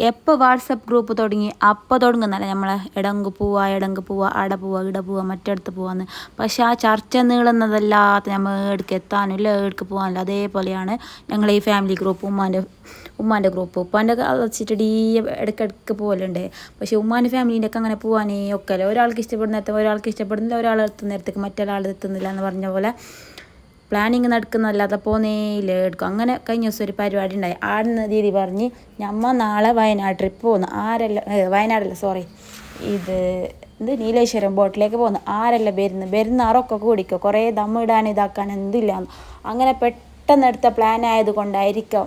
എപ്പോൾ WhatsApp group തുടങ്ങി അപ്പോൾ തുടങ്ങുന്നല്ല നമ്മളെ ഇടങ്ക് പോവാ ഇടങ്ക് പോവാ അട പോവാ ഇട പോവാ മറ്റടുത്ത് പോവാന്ന്. പക്ഷെ ആ ചർച്ച നീളുന്നതല്ലാത്ത നമ്മൾ ഏടുക്ക് എത്താനില്ല ഏടുക്ക് പോകാനില്ല അതേപോലെയാണ് ഞങ്ങൾ ഈ ഫാമിലി ഗ്രൂപ്പ് ഉമ്മാന്റെ ഉമ്മാന്റെ ഗ്രൂപ്പ് ഉപ്പാന്റെ വെച്ചിട്ട് ഡീ ഇടയ്ക്കിടയ്ക്ക് പോകലുണ്ട് പക്ഷേ ഉമ്മാന്റെ ഫാമിലീന്റെ ഒക്കെ അങ്ങനെ പോകാനേ ഒക്കെ അല്ലേ ഒരാൾക്ക് ഇഷ്ടപ്പെടുന്ന നേരത്തെ ഒരാൾക്ക് ഇഷ്ടപ്പെടുന്നില്ല ഒരാൾ എത്തുന്ന നേരത്തേക്ക് മറ്റൊരാൾ എത്തുന്നില്ല എന്ന് പറഞ്ഞ പോലെ പ്ലാനിങ് നടക്കുന്നതല്ലാതെ പോന്നേയില്ല എടുക്കും. അങ്ങനെ കഴിഞ്ഞ ദിവസം ഒരു പരിപാടി ഉണ്ടായി. ആടുന്ന ദീദി പറഞ്ഞ് ഞമ്മ നാളെ വയനാട് ട്രിപ്പ് പോകുന്നു ആരല്ല വയനാടല്ല സോറി ഇത് ഇത് നീലേശ്വരം ബോട്ടിലേക്ക് പോകുന്നു ആരല്ല വരുന്നു? വരുന്ന ആറൊക്കെ കൂടിക്കോ? കുറേ ദമ്മിടാൻ ഇതാക്കാൻ എന്തില്ല അങ്ങനെ പെട്ടെന്ന് എടുത്ത പ്ലാൻ ആയത് കൊണ്ടായിരിക്കാം.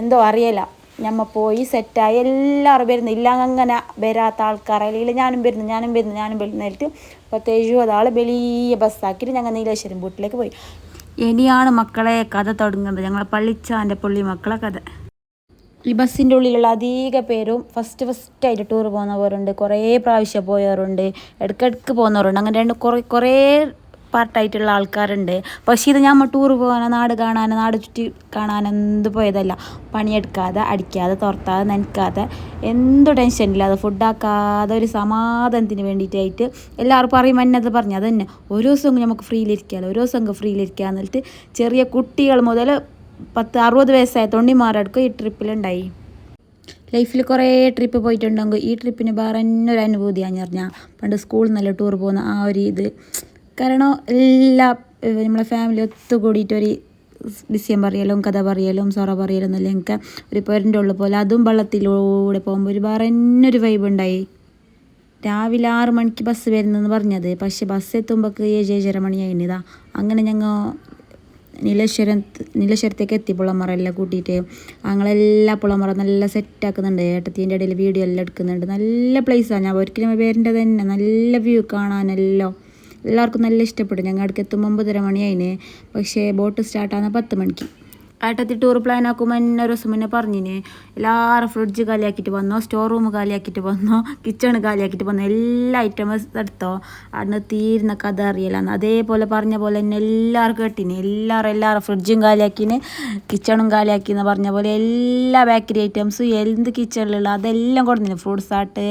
എന്തോ അറിയില്ല. ഞമ്മ പോയി സെറ്റായി എല്ലാവരും വരുന്നു. ഇല്ല അങ്ങനെ വരാത്ത ആൾക്കാർ അല്ലെങ്കിൽ ഞാനും വരുന്നു ഞാനും വരുന്നു ഞാനും വരുന്നേറ്റ് പത്ത് എഴുപത് ആൾ വലിയ ബസ്സാക്കിയിട്ട് ഞങ്ങൾ നീലേശ്വരം ബോട്ടിലേക്ക് പോയി. ഇനിയാണ് മക്കളെ കഥ തുടങ്ങുന്നത്. ഞങ്ങളെ പള്ളിച്ചാന്റെ പുള്ളി മക്കളെ കഥ. ഈ ബസ്സിന്റെ ഉള്ളിലുള്ള അധിക പേരും ഫസ്റ്റ് ഫസ്റ്റ് ആയിട്ട് ടൂർ പോകുന്നവരുണ്ട്. കുറേ പ്രാവശ്യം പോയവരുണ്ട്. ഇടയ്ക്കിടയ്ക്ക് പോകുന്നവരുണ്ട്. അങ്ങനെ രണ്ട് കുറേ കുറേ പാർട്ടായിട്ടുള്ള ആൾക്കാരുണ്ട്. പക്ഷേ ഇത് നമ്മൾ ടൂർ പോകാനോ നാട് കാണാനോ നാട് ചുറ്റി കാണാൻ എന്ത് പോയതല്ല. പണിയെടുക്കാതെ അടിക്കാതെ തുറത്താതെ നനക്കാതെ എന്ത് ടെൻഷനില്ലാതെ ഫുഡാക്കാതെ ഒരു സമാധാനത്തിന് വേണ്ടിയിട്ടായിട്ട് എല്ലാവർക്കും പറയും എന്നത് പറഞ്ഞു. അത് തന്നെ ഓരോ ദിവസം നമുക്ക് ഫ്രീയിലിരിക്കാമല്ലോ ഓരോ ദിവസം ഫ്രീയിലിരിക്കുക എന്നിട്ട് ചെറിയ കുട്ടികൾ മുതൽ പത്ത് അറുപത് വയസ്സായ തൊണ്ടിമാരടക്കം ഈ ട്രിപ്പിലുണ്ടായി ലൈഫിൽ കുറേ ട്രിപ്പ് പോയിട്ടുണ്ടെങ്കിൽ ഈ ട്രിപ്പിന് വേറെ തന്നെ ഒരു അനുഭൂതിയാണ് പറഞ്ഞാൽ പണ്ട് സ്കൂളിൽ നിന്നല്ല ടൂർ പോകുന്ന ആ ഒരു ഇത്. കാരണം എല്ലാ നമ്മളെ ഫാമിലി ഒത്തുകൂടിയിട്ട് ഒരു വിഷയം പറയലും കഥ പറയലും സൊറ പറയലും എന്നല്ല എനിക്ക് ഒരു പൊരന്റെ ഉള്ള പോലെ അതും വള്ളത്തിലൂടെ പോകുമ്പോൾ ഒരു വേറെ തന്നെ ഒരു വൈബ് ഉണ്ടായി. രാവിലെ ആറ് മണിക്ക് ബസ് വരുന്നെന്ന് പറഞ്ഞത്. പക്ഷെ ബസ് എത്തുമ്പോൾ ഏഴ് ഏഴര മണിയായിനിതാ അങ്ങനെ ഞങ്ങൾ നീലേശ്വരം നീലേശ്വരത്തേക്ക് എത്തി പുളമറെല്ലാം കൂട്ടിയിട്ട്. ഞങ്ങളെല്ലാ പുളമറ നല്ല സെറ്റാക്കുന്നുണ്ട് ഏട്ടത്തിന്റെ ഇടയിൽ വീഡിയോ എല്ലാം എടുക്കുന്നുണ്ട്. നല്ല പ്ലേസാണ് ഞാൻ ഒരിക്കലും പേരിന്റെ തന്നെ. നല്ല വ്യൂ കാണാനെല്ലാം. എല്ലാവർക്കും നല്ല ഇഷ്ടപ്പെട്ടു. ഞങ്ങൾ അടുക്ക് എത്തുമ്പോൾ ഒമ്പതര മണിയായിന്. പക്ഷേ ബോട്ട് സ്റ്റാർട്ടാകുന്ന പത്ത് മണിക്ക്. ഏട്ടത്തി ടൂർ പ്ലാൻ ആക്കുമ്പോൾ എന്നെ ഒരു ദിവസം മുന്നേ പറഞ്ഞിന് എല്ലാവരും ഫ്രിഡ്ജ് കാലിയാക്കിയിട്ട് വന്നോ സ്റ്റോർ റൂം കാലിയാക്കിയിട്ട് വന്നോ കിച്ചൺ കാലിയാക്കിയിട്ട് വന്നോ എല്ലാ ഐറ്റംസ് എടുത്തോ. അന്ന് തീരുന്ന കഥ അറിയലാന്ന്. അതേപോലെ പറഞ്ഞ പോലെ തന്നെ എല്ലാവരും കേട്ടിന്. എല്ലാവരും എല്ലാവരും ഫ്രിഡ്ജും കാലിയാക്കിന് കിച്ചണും കാലിയാക്കി എന്ന് പറഞ്ഞ പോലെ എല്ലാ ബേക്കറി ഐറ്റംസും എന്ത് കിച്ചണിലുള്ള അതെല്ലാം കൊടുത്തിന് ഫ്രൂട്ട്സ് ആട്ട്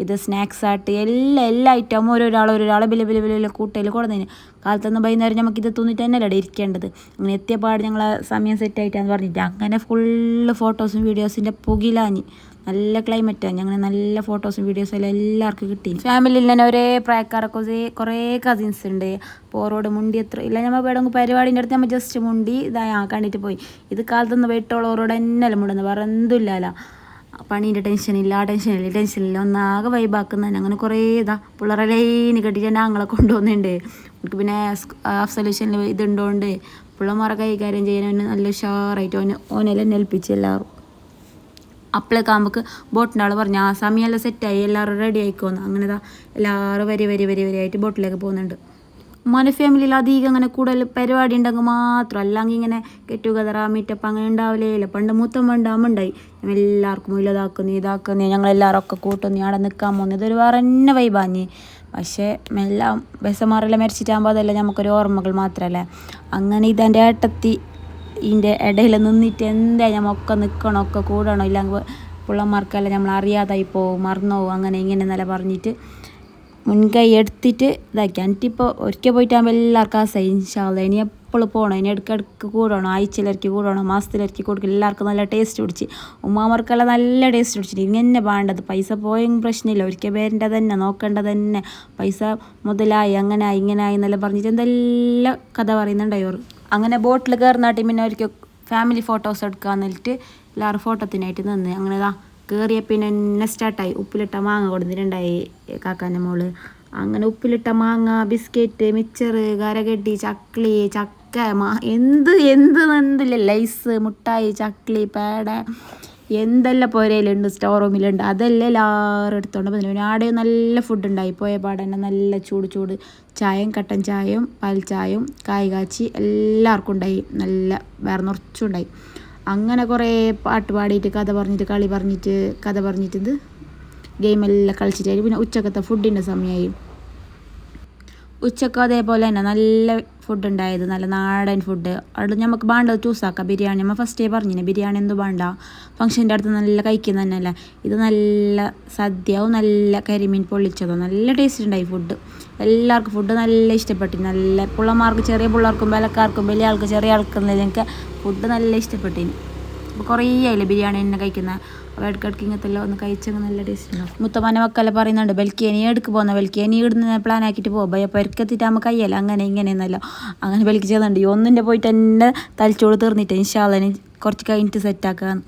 ഇത് സ്നാക്സ് ആട്ട് എല്ലാ എല്ലാ ഐറ്റവും ഓരോരാൾ ഒരാൾ ബില ബില ബില കൂട്ടയിൽ കൊടുന്നതിന് കാലത്തുനിന്ന് വൈകുന്നേരം നമുക്ക് ഇത് തൂന്നിട്ട് തന്നെയല്ലേ അവിടെ ഇരിക്കേണ്ടത്. അങ്ങനെ എത്തിയ പാട് ഞങ്ങളെ സമയം സെറ്റ് ആയിട്ടാന്ന് പറഞ്ഞിട്ട് അങ്ങനെ ഫുള്ള് ഫോട്ടോസും വീഡിയോസിന്റെ പുകിലാഞ്ഞ്. നല്ല ക്ലൈമറ്റാണ് ഞങ്ങൾ നല്ല ഫോട്ടോസും വീഡിയോസും എല്ലാം എല്ലാവർക്കും കിട്ടി. ഫാമിലിയിൽ തന്നെ ഒരേ പ്രായക്കാരൊക്കെ കുറേ കസിൻസ് ഉണ്ട് പോറോട് മുണ്ടി എത്ര ഇല്ല നമ്മൾ ഇവിടെ പരിപാടിന്റെ അടുത്ത് നമ്മൾ ജസ്റ്റ് മുണ്ടി ഇതാ കണ്ടിട്ട് പോയി. ഇത് കാലത്തുനിന്ന് തന്നെ അല്ല മുണ്ടുന്നത്. വേറെ എന്തുമില്ലല്ലോ പണീന്റെ ഇല്ല ആ ടെൻഷൻ ഇല്ല ഒന്നാകെ വൈബാക്കുന്നതന്നെ അങ്ങനെ കുറേ ഇതാ പിള്ളേരെ ലൈന് കെട്ടിട്ട് ഞങ്ങളെ കൊണ്ടുപോകുന്നുണ്ട് എനിക്ക് പിന്നെ സൊല്യൂഷനിൽ ഇതുണ്ടോണ്ട് പിള്ളമാരെ കൈകാര്യം ചെയ്യാൻ അവന് നല്ല ഉഷാറായിട്ട് ഓന് ഓനെല്ലാം ഏൽപ്പിച്ച് എല്ലാവരും അപ്പോഴൊക്കെ ആകുമ്പോൾക്ക് ബോട്ടിന്റെ ആൾ പറഞ്ഞു ആ സമയമെല്ലാം സെറ്റായി എല്ലാവരും റെഡി ആയിക്കോന്ന്. അങ്ങനെ എല്ലാവരും വരി വരി വരി വരി ആയിട്ട് ബോട്ടിലേക്ക് പോകുന്നുണ്ട്. ഉമ്മാന്റെ ഫാമിലിയിൽ അധികം അങ്ങനെ കൂടുതൽ പരിപാടി ഉണ്ടെങ്കിൽ മാത്രം. അല്ലെങ്കിൽ ഇങ്ങനെ ഗെറ്റ് ടുഗദർ ആ മീറ്റപ്പ് അങ്ങനെ ഉണ്ടാവില്ലേ ഇല്ല. പണ്ട് മൂത്തം ഉണ്ടായി. ഞങ്ങൾ എല്ലാവർക്കും ഇല്ലതാക്കുന്നു ഇതാക്കുന്നു ഞങ്ങളെല്ലാവരും ഒക്കെ കൂട്ടുന്നു അവിടെ നിൽക്കാൻ പോകുന്നു ഇതൊരു വേറെ തന്നെ വൈബാഞ്ഞ് പക്ഷേ എല്ലാം ബസ്സന്മാരെല്ലാം മരിച്ചിട്ടാകുമ്പോൾ അതല്ല നമുക്കൊരു ഓർമ്മകൾ മാത്രമല്ലേ? അങ്ങനെ ഇതെന്റെ ഏട്ടത്തി ഇതിന്റെ ഇടയിൽ നിന്നിട്ട് എന്താ ഞമ്മൊക്കെ നിൽക്കണോ ഒക്കെ കൂടണോ? ഇല്ലെങ്കിൽ പിള്ളമാർക്കെല്ലാം നമ്മൾ അറിയാതായി പോവും മറന്നു അങ്ങനെ ഇങ്ങനെ എന്നല്ല പറഞ്ഞിട്ട് മുൻകൈ എടുത്തിട്ട് ഇതാക്കി. എന്നിട്ടിപ്പോൾ ഒരിക്കൽ പോയിട്ടാകുമ്പോൾ എല്ലാവർക്കും ആ സൈൻ ഇൻഷാല്ല ഇനി എപ്പോഴും പോകണം ഇനി ഇടയ്ക്കിടയ്ക്ക് കൂടണം. ആഴ്ചയിലിറക്കി കൂടണം. മാസത്തിലിറക്കി കൊടുക്കും എല്ലാവർക്കും നല്ല ടേസ്റ്റ് പിടിച്ച്. ഉമ്മാമാർക്കെല്ലാം നല്ല ടേസ്റ്റ് പിടിച്ചിട്ട് ഇങ്ങനെ വേണ്ടത് പൈസ പോയെങ്കിൽ പ്രശ്നമില്ല. ഒരിക്കൽ പേരിന്റെ തന്നെ നോക്കേണ്ടത് തന്നെ. പൈസ മുതലായി അങ്ങനെ ആയി ഇങ്ങനെ ആയി എന്നെല്ലാം പറഞ്ഞിട്ട് എന്തെല്ലാം കഥ പറയുന്നുണ്ടായി ഓർ. അങ്ങനെ ബോട്ടിൽ കയറുന്നാട്ടി പിന്നെ ഒരിക്കൽ ഫാമിലി ഫോട്ടോസ് എടുക്കുക എന്നിട്ട് എല്ലാവരും ഫോട്ടോത്തിനായിട്ട് നിന്ന്. അങ്ങനെ കയറിയ പിന്നെ എന്നെ സ്റ്റാർട്ടായി ഉപ്പിലിട്ട മാങ്ങ കൊടുത്തിട്ടുണ്ടായി കാക്കാന്റെ മോൾ. അങ്ങനെ ഉപ്പിലിട്ട മാങ്ങ ബിസ്ക്കറ്റ് മിച്ചർ കരകെട്ടി ചക്ലി ചക്ക മാ എന്ത് എന്ത് എന്തില്ല ലൈസ് മുട്ടായി ചക്ലി പേട എന്തെല്ലാം പോരയിലുണ്ട് സ്റ്റോർ റൂമിലുണ്ട് അതെല്ലാം എല്ലാവരും എടുത്തോണ്ട് പിന്നെ ആടെ നല്ല ഫുഡ് ഉണ്ടായി. പോയ പാടന്നെ നല്ല ചൂട് ചൂട്. ചായയും കട്ടൻ ചായയും പാൽ ചായയും കായ് കാച്ചി എല്ലാവർക്കും ഉണ്ടായി. നല്ല വേറെ നിറച്ചുണ്ടായി അങ്ങനെ കുറേ പാട്ട് പാടിയിട്ട് കഥ പറഞ്ഞിട്ട് കളി പറഞ്ഞിട്ട് കഥ പറഞ്ഞിട്ട് ഇത് ഗെയിമെല്ലാം കളിച്ചിട്ടായി. പിന്നെ ഉച്ചക്കത്തെ ഫുഡിന്റെ സമയമായി ഉച്ചയ്ക്ക് അതേപോലെ തന്നെ നല്ല ഫുഡ് ഉണ്ടായത്. നല്ല നാടൻ ഫുഡ് അവിടെ നമുക്ക് വേണ്ടത് ചൂസാക്കാം ബിരിയാണി. നമ്മൾ ഫസ്റ്റേ പറഞ്ഞിന് ബിരിയാണി എന്ത് വേണ്ട. ഫംഗ്ഷന്റെ അടുത്ത് നല്ല കഴിക്കുന്ന തന്നെയല്ല ഇത് നല്ല സദ്യവും നല്ല കരിമീൻ പൊള്ളിച്ചതോ. നല്ല ടേസ്റ്റ് ഉണ്ടായി ഫുഡ് എല്ലാവർക്കും ഫുഡ് നല്ല ഇഷ്ടപ്പെട്ടു. നല്ല പിള്ളമാർക്ക് ചെറിയ പിള്ളേർക്കും വിലക്കാർക്കും വലിയ ആൾക്ക് ചെറിയ ആൾക്കും എനിക്ക് ഫുഡ് നല്ല ഇഷ്ടപ്പെട്ടിന് അപ്പോൾ കുറേ ആയില്ലേ ബിരിയാണി തന്നെ കഴിക്കുന്ന. അപ്പോൾ ഇടയ്ക്കിടയ്ക്ക് ഇങ്ങനത്തെ എല്ലാം ഒന്ന് കഴിച്ചങ്ങ് നല്ല ടേസ്റ്റ് ഉണ്ടാവും. മുത്തമാന മക്കളെ പറയുന്നുണ്ട് ബൽക്കിയനി എടുക്ക് പോകുന്ന ബൽക്കിയനി ഇടുന്ന പ്ലാൻ ആക്കിയിട്ട് പോകും അപ്പോൾ പെരക്കെത്തിയിട്ട് നമുക്ക് കയ്യല്ല? അങ്ങനെ ഇങ്ങനെ എന്നല്ല അങ്ങനെ ബൽക്കി ചെയ്യുന്നുണ്ട് ഈ ഒന്നിന്റെ പോയിട്ട് തന്നെ തലച്ചോട് തീർന്നിട്ട് ഇൻഷാല്ലനി കുറച്ച് കഴിഞ്ഞിട്ട് സെറ്റാക്കാന്ന്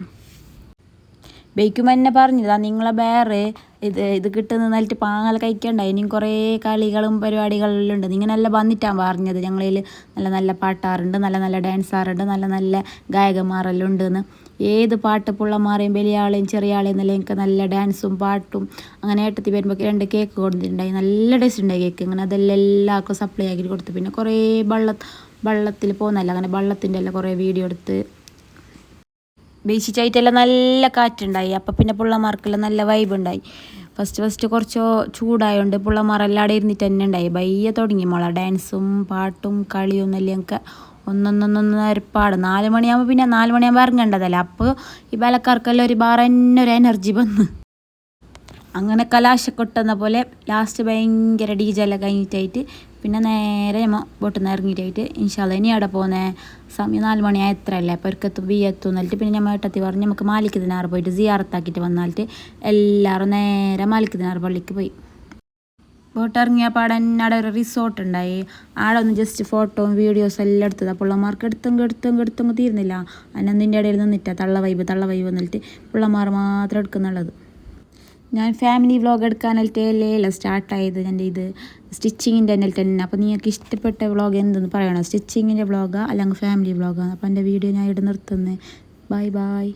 ബേക്കും എന്നെ പറഞ്ഞതാ നിങ്ങളെ വേറെ ഇത് ഇത് കിട്ടുന്ന നിലത്ത് പാങ്ങൽ കഴിക്കണ്ട. ഇനിയും കുറേ കളികളും പരിപാടികളെല്ലാം ഉണ്ട് നിങ്ങൾ നല്ല വന്നിട്ടാണ് പറഞ്ഞത്. ഞങ്ങളിൽ നല്ല നല്ല പാട്ടാറുണ്ട്. നല്ല നല്ല ഡാൻസാറുണ്ട്. നല്ല നല്ല ഗായകന്മാരെല്ലാം ഉണ്ടെന്ന് ഏത് പാട്ട് പുള്ളമാരെയും വലിയ ആളെയും ചെറിയ ആളെയും നല്ല എനിക്ക് നല്ല ഡാൻസും പാട്ടും അങ്ങനെ ഏട്ടത്തി വരുമ്പോൾ രണ്ട് കേക്ക് കൊടുത്തിട്ടുണ്ടായി നല്ല ടേസ്റ്റ് ഉണ്ടായി കേക്ക്. അങ്ങനെ അതെല്ലാം എല്ലാവർക്കും സപ്ലൈ ആക്കിയിട്ട് കൊടുത്തു. പിന്നെ കുറേ വള്ളം വള്ളത്തിൽ പോകുന്നല്ല അങ്ങനെ വള്ളത്തിന്റെ എല്ലാം കുറേ വീഡിയോ എടുത്ത് ബീച്ചിച്ചായിട്ടെല്ലാം നല്ല കാറ്റുണ്ടായി. അപ്പം പിന്നെ പിള്ളമാർക്കെല്ലാം നല്ല വൈബ് ഉണ്ടായി. ഫസ്റ്റ് ഫസ്റ്റ് കുറച്ച് ചൂടായതുകൊണ്ട് പിള്ളമാരെല്ലാം അവിടെ ഇരുന്നിട്ട് തന്നെ ഉണ്ടായി. ബയ്യ തുടങ്ങി മോളെ. ഡാൻസും പാട്ടും കളിയും എല്ലാം ഞങ്ങൾക്ക് ഒന്നൊന്നൊന്നൊന്നരപ്പാട് നാല് മണിയാകുമ്പോൾ പിന്നെ നാല് മണിയാകുമ്പോൾ ഇറങ്ങേണ്ടതല്ലേ? അപ്പോൾ ഈ ബാലക്കാർക്കെല്ലാം ഒരു ബാർ ഒരു എനർജി വന്ന്. അങ്ങനെ കലാശക്കൊട്ടെന്ന പോലെ ലാസ്റ്റ് ഭയങ്കര ഡി കഴിഞ്ഞിട്ടായിട്ട് പിന്നെ നേരെ നമ്മൾ ബോട്ടിൽ നിന്ന് ഇറങ്ങിയിട്ടായിട്ട് ഇൻഷാല്ല ഇനി അവിടെ പോകുന്നത് സമയം നാല് മണിയായ എത്രയല്ലേ അപ്പോൾ ഒരിക്കത്തും ബി എത്തും എന്നിട്ട് പിന്നെ നമ്മൾ ഏട്ടത്തി പറഞ്ഞ് നമുക്ക് മാലിക് ദിനാർ പോയിട്ട് സിയാറത്താക്കിയിട്ട് വന്നാലിട്ട് എല്ലാവരും നേരെ മാലിക് ദിനാർ പള്ളിക്ക് പോയി. ബോട്ട് ഇറങ്ങിയ പാടൻ അവിടെ ഒരു റിസോർട്ട് ഉണ്ടായി. ആടെ ഒന്ന് ജസ്റ്റ് ഫോട്ടോയും വീഡിയോസും എല്ലാം എടുത്തത്. അപ്പോൾ പിള്ളമാർക്ക് എടുത്തും എടുത്തും എടുത്തും തീരുന്നില്ല അതിനൊന്നിന്റെ ഇടയിൽ നിന്നിട്ടാണ് തള്ള വൈബ് തള്ള വൈബ് എന്നിട്ട് പിള്ളമാർ മാത്രം എടുക്കുന്നുള്ളത്. ഞാൻ ഫാമിലി വ്ളോഗ് എടുക്കാനായിട്ട് അല്ലേ സ്റ്റാർട്ടായത് എന്റെ ഇത് സ്റ്റിച്ചിങ്ങിന്റെ എന്നിട്ട് തന്നെ. അപ്പോൾ നിങ്ങൾക്ക് ഇഷ്ടപ്പെട്ട വ്ളോഗ് എന്തെന്ന് പറയണം. സ്റ്റിച്ചിങ്ങിന്റെ വ്ളോഗാ അല്ലെങ്കിൽ ഫാമിലി വ്ളോഗാണ് അപ്പോൾ എന്റെ വീഡിയോ ഞാൻ ഇവിടെ നിർത്തുന്നത് ബൈ ബൈ